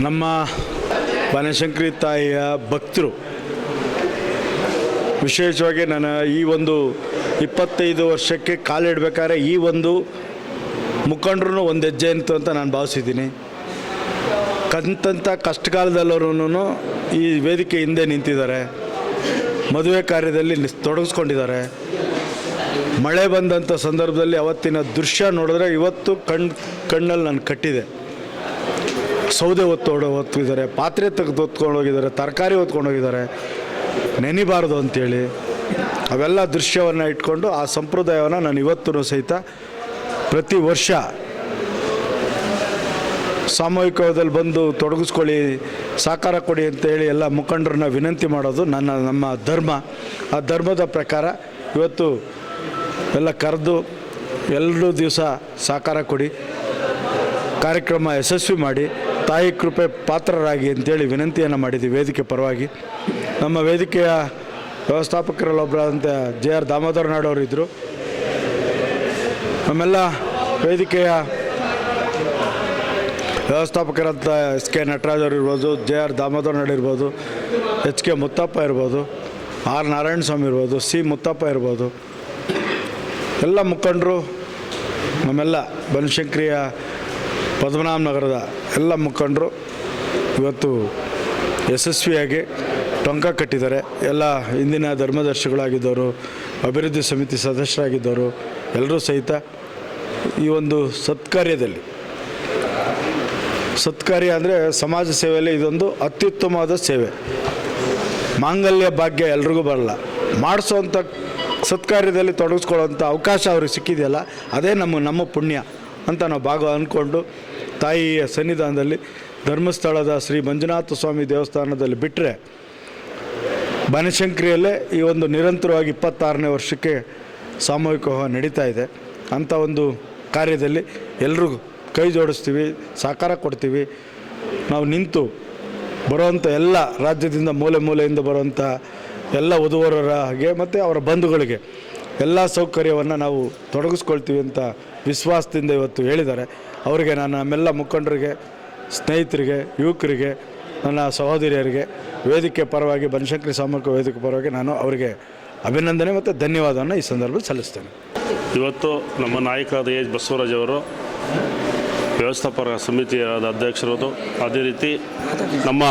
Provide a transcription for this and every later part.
ನಮ್ಮ ಬನಶಂಕರಿ ತಾಯಿಯ ಭಕ್ತರು. ವಿಶೇಷವಾಗಿ ನಾನು ಈ ಒಂದು ಇಪ್ಪತ್ತೈದು ವರ್ಷಕ್ಕೆ ಕಾಲಿಡಬೇಕಾದ್ರೆ ಈ ಒಂದು ಮುಖಂಡ್ರೂ ಒಂದು ಹೆಜ್ಜೆ ಅಂತು ನಾನು ಭಾವಿಸಿದ್ದೀನಿ. ಕಂತಂಥ ಕಷ್ಟಕಾಲದಲ್ಲರೂ ಈ ವೇದಿಕೆ ಹಿಂದೆ ನಿಂತಿದ್ದಾರೆ. ಮದುವೆ ಕಾರ್ಯದಲ್ಲಿ ತೊಡಗಿಸ್ಕೊಂಡಿದ್ದಾರೆ. ಮಳೆ ಬಂದಂಥ ಸಂದರ್ಭದಲ್ಲಿ ಅವತ್ತಿನ ದೃಶ್ಯ ನೋಡಿದ್ರೆ ಇವತ್ತು ಕಣ್, ಕಣ್ಣಲ್ಲಿ ನಾನು ಕಟ್ಟಿದೆ. ಸೌದೆ ಹೊತ್ತು ಹೊತ್ತಿದ್ದಾರೆ, ಪಾತ್ರೆ ತೆಗೆದು ಹೊತ್ಕೊಂಡು ಹೋಗಿದ್ದಾರೆ, ತರಕಾರಿ ಹೊತ್ಕೊಂಡು ಹೋಗಿದ್ದಾರೆ. ನೆನಿಬಾರ್ದು ಅಂತೇಳಿ ಅವೆಲ್ಲ ದೃಶ್ಯವನ್ನು ಇಟ್ಕೊಂಡು ಆ ಸಂಪ್ರದಾಯವನ್ನು ನಾನು ಇವತ್ತೂ ಸಹಿತ ಪ್ರತಿ ವರ್ಷ ಸಾಮೂಹಿಕದಲ್ಲಿ ಬಂದು ತೊಡಗಿಸ್ಕೊಳ್ಳಿ ಸಾಕಾರ ಕೊಡಿ ಅಂತ ಹೇಳಿ ಎಲ್ಲ ಮುಖಂಡರನ್ನ ವಿನಂತಿ ಮಾಡೋದು ನನ್ನ, ನಮ್ಮ ಧರ್ಮ. ಆ ಧರ್ಮದ ಪ್ರಕಾರ ಇವತ್ತು ಎಲ್ಲ ಕರೆದು ಎಲ್ಲರೂ ದಿವಸ ಸಾಕಾರ ಕೊಡಿ, ಕಾರ್ಯಕ್ರಮ ಯಶಸ್ವಿ ಮಾಡಿ. ತಾಯಿ ಕೃಪೆ ಪಾತ್ರರಾಗಿ ಅಂತೇಳಿ ವಿನಂತಿಯನ್ನು ಮಾಡಿದ್ವಿ ವೇದಿಕೆ ಪರವಾಗಿ. ನಮ್ಮ ವೇದಿಕೆಯ ವ್ಯವಸ್ಥಾಪಕರಲ್ಲೊಬ್ಬರಾದಂಥ ಜೆ ಆರ್ ದಾಮೋದರ ನಾಡವರು ಇದ್ದರು ನಮ್ಮೆಲ್ಲ ವೇದಿಕೆಯ ವ್ಯವಸ್ಥಾಪಕರಂತ ಎಸ್ ಕೆ ನಟರಾಜ್ ಅವರು ಇರ್ಬೋದು ಜೆ ಆರ್ ದಾಮೋದರ್ ನಾಡ್ ಇರ್ಬೋದು ಎಚ್ ಕೆ ಮುತ್ತಪ್ಪ ಇರ್ಬೋದು, ಆರ್. ನಾರಾಯಣ ಸ್ವಾಮಿ ಇರ್ಬೋದು, ಸಿ. ಮುತ್ತಪ್ಪ ಇರ್ಬೋದು. ಎಲ್ಲ ಮುಖಂಡರು ನಮ್ಮೆಲ್ಲ ಬನಶಂಕರಿಯ ಪದ್ಮನಾಭ ನಗರದ ಎಲ್ಲ ಮುಖಂಡರು ಇವತ್ತು ಯಶಸ್ವಿಯಾಗಿ ಟೊಂಕ ಕಟ್ಟಿದ್ದಾರೆ. ಎಲ್ಲ ಹಿಂದಿನ ಧರ್ಮದರ್ಶಿಗಳಾಗಿದ್ದವರು, ಅಭಿವೃದ್ಧಿ ಸಮಿತಿ ಸದಸ್ಯರಾಗಿದ್ದವರು, ಎಲ್ಲರೂ ಸಹಿತ ಈ ಒಂದು ಸತ್ಕಾರ್ಯದಲ್ಲಿ. ಸತ್ಕಾರ್ಯ ಅಂದರೆ ಸಮಾಜ ಸೇವೆಯಲ್ಲಿ ಇದೊಂದು ಅತ್ಯುತ್ತಮವಾದ ಸೇವೆ. ಮಾಂಗಲ್ಯ ಭಾಗ್ಯ ಎಲ್ರಿಗೂ ಬರಲ್ಲ. ಮಾಡಿಸೋವಂಥ ಸತ್ಕಾರ್ಯದಲ್ಲಿ ತೊಡಗಿಸ್ಕೊಳ್ಳೋವಂಥ ಅವಕಾಶ ಅವ್ರಿಗೆ ಸಿಕ್ಕಿದೆಯಲ್ಲ, ಅದೇ ನಮ್ಮ ನಮ್ಮ ಪುಣ್ಯ. ಅಂತ ನಾವು ಭಾಗ ಅಂದ್ಕೊಂಡು ತಾಯಿಯ ಸನ್ನಿಧಾನದಲ್ಲಿ ಧರ್ಮಸ್ಥಳದ ಶ್ರೀ ಮಂಜುನಾಥ ಸ್ವಾಮಿ ದೇವಸ್ಥಾನದಲ್ಲಿ ಬಿಟ್ಟರೆ ಬನಶಂಕರಿಯಲ್ಲೇ ಈ ಒಂದು ನಿರಂತರವಾಗಿ ಇಪ್ಪತ್ತಾರನೇ ವರ್ಷಕ್ಕೆ ಸಾಮೂಹಿಕ ನಡೀತಾ ಇದೆ. ಅಂಥ ಒಂದು ಕಾರ್ಯದಲ್ಲಿ ಎಲ್ಲರೂ ಕೈ ಜೋಡಿಸ್ತೀವಿ, ಸಹಕಾರ ಕೊಡ್ತೀವಿ. ನಾವು ನಿಂತು ಬರುವಂಥ ಎಲ್ಲ ರಾಜ್ಯದಿಂದ ಮೂಲೆ ಮೂಲೆಯಿಂದ ಬರುವಂಥ ಎಲ್ಲ ವಧುವರರಿಗೆ ಮತ್ತು ಅವರ ಬಂಧುಗಳಿಗೆ ಎಲ್ಲ ಸೌಕರ್ಯವನ್ನು ನಾವು ತೊಡಗಿಸ್ಕೊಳ್ತೀವಿ ಅಂತ ವಿಶ್ವಾಸದಿಂದ ಇವತ್ತು ಹೇಳಿದ್ದಾರೆ. ಅವರಿಗೆ ನಾನು ನಮ್ಮೆಲ್ಲ ಮುಖಂಡರಿಗೆ, ಸ್ನೇಹಿತರಿಗೆ, ಯುವಕರಿಗೆ, ನನ್ನ ಸಹೋದರಿಯರಿಗೆ, ವೇದಿಕೆ ಪರವಾಗಿ ಬನಶಂಕರಿ ಸಾಮೂಹಿಕ ವೇದಿಕೆ ಪರವಾಗಿ ನಾನು ಅವರಿಗೆ ಅಭಿನಂದನೆ ಮತ್ತು ಧನ್ಯವಾದವನ್ನು ಈ ಸಂದರ್ಭದಲ್ಲಿ ಸಲ್ಲಿಸ್ತೇನೆ. ಇವತ್ತು ನಮ್ಮ ನಾಯಕರಾದ ಎಚ್ ಬಸವರಾಜ್ ಅವರು ವ್ಯವಸ್ಥಾಪಕ ಸಮಿತಿಯ ಅಧ್ಯಕ್ಷರದು. ಅದೇ ರೀತಿ ನಮ್ಮ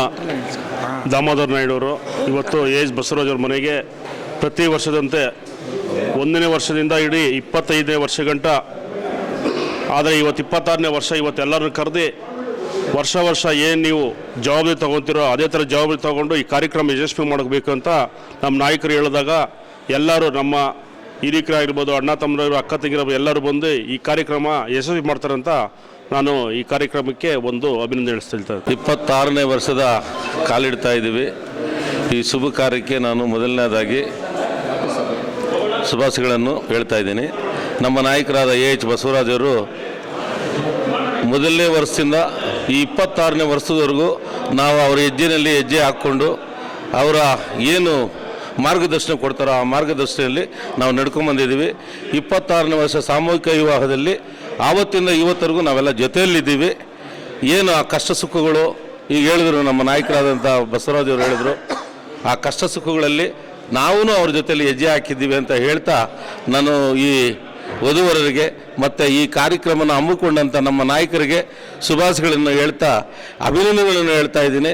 ದಾಮೋದರ್ ನಾಯ್ಡು ಅವರು, ಇವತ್ತು ಎಚ್ ಬಸವರಾಜ್ ಅವ್ರ ಮನೆಗೆ ಪ್ರತಿ ವರ್ಷದಂತೆ ಒಂದನೇ ವರ್ಷದಿಂದ ಇಡೀ ಇಪ್ಪತ್ತೈದನೇ ವರ್ಷ ಗಂಟ ಆದರೆ ಇವತ್ತು ಇಪ್ಪತ್ತಾರನೇ ವರ್ಷ ಇವತ್ತು ಎಲ್ಲರನ್ನು ಕರೆದು ವರ್ಷ ವರ್ಷ ಏನು ನೀವು ಜವಾಬ್ದಾರಿ ತೊಗೊತೀರೋ ಅದೇ ಥರ ಜವಾಬ್ದಾರಿ ತೊಗೊಂಡು ಈ ಕಾರ್ಯಕ್ರಮ ಯಶಸ್ವಿ ಮಾಡಬೇಕು ಅಂತ ನಮ್ಮ ನಾಯಕರು ಹೇಳಿದಾಗ ಎಲ್ಲರೂ ನಮ್ಮ ಹಿರಿಕರಾಗಿರ್ಬೋದು ಅಣ್ಣ ತಮ್ಮರು ಅಕ್ಕ ತಂಗಿರೋ ಎಲ್ಲರೂ ಬಂದು ಈ ಕಾರ್ಯಕ್ರಮ ಯಶಸ್ವಿ ಮಾಡ್ತಾರಂತ ನಾನು ಈ ಕಾರ್ಯಕ್ರಮಕ್ಕೆ ಒಂದು ಅಭಿನಂದನೆ ಹೇಳ್ತಾ ಇಪ್ಪತ್ತಾರನೇ ವರ್ಷದ ಕಾಲಿಡ್ತಾ ಇದ್ದೀವಿ. ಈ ಶುಭ ಕಾರ್ಯಕ್ಕೆ ನಾನು ಮೊದಲನೇದಾಗಿ ಶುಭಾಶಯಗಳನ್ನು ಹೇಳ್ತಾ ಇದ್ದೀನಿ. ನಮ್ಮ ನಾಯಕರಾದ ಎ ಎಚ್ ಬಸವರಾಜ್ ಅವರು ಮೊದಲನೇ ವರ್ಷದಿಂದ ಈ ಇಪ್ಪತ್ತಾರನೇ ವರ್ಷದವರೆಗೂ ನಾವು ಅವರ ಹೆಜ್ಜೆನಲ್ಲಿ ಹೆಜ್ಜೆ ಹಾಕ್ಕೊಂಡು ಅವರ ಏನು ಮಾರ್ಗದರ್ಶನ ಕೊಡ್ತಾರೋ ಆ ಮಾರ್ಗದರ್ಶನದಲ್ಲಿ ನಾವು ನಡ್ಕೊಂಬಂದಿದ್ದೀವಿ. ಇಪ್ಪತ್ತಾರನೇ ವರ್ಷ ಸಾಮೂಹಿಕ ವಿವಾಹದಲ್ಲಿ ಆವತ್ತಿಂದ ಇವತ್ತರೆಗೂ ನಾವೆಲ್ಲ ಜೊತೆಯಲ್ಲಿದ್ದೀವಿ. ಏನು ಆ ಕಷ್ಟ ಸುಖಗಳು, ಈಗ ಹೇಳಿದ್ರು ನಮ್ಮ ನಾಯಕರಾದಂಥ ಬಸವರಾಜ್ ಅವರು ಹೇಳಿದರು, ಆ ಕಷ್ಟ ಸುಖಗಳಲ್ಲಿ ನಾವೂ ಅವ್ರ ಜೊತೆಯಲ್ಲಿ ಹೆಜ್ಜೆ ಹಾಕಿದ್ದೀವಿ ಅಂತ ಹೇಳ್ತಾ ನಾನು ಈ ವಧುವರರಿಗೆ ಮತ್ತು ಈ ಕಾರ್ಯಕ್ರಮನ ಹಮ್ಮಿಕೊಂಡಂಥ ನಮ್ಮ ನಾಯಕರಿಗೆ ಶುಭಾಶಯಗಳನ್ನು ಹೇಳ್ತಾ ಅಭಿನಂದನೆಗಳನ್ನು ಹೇಳ್ತಾ ಇದ್ದೀನಿ.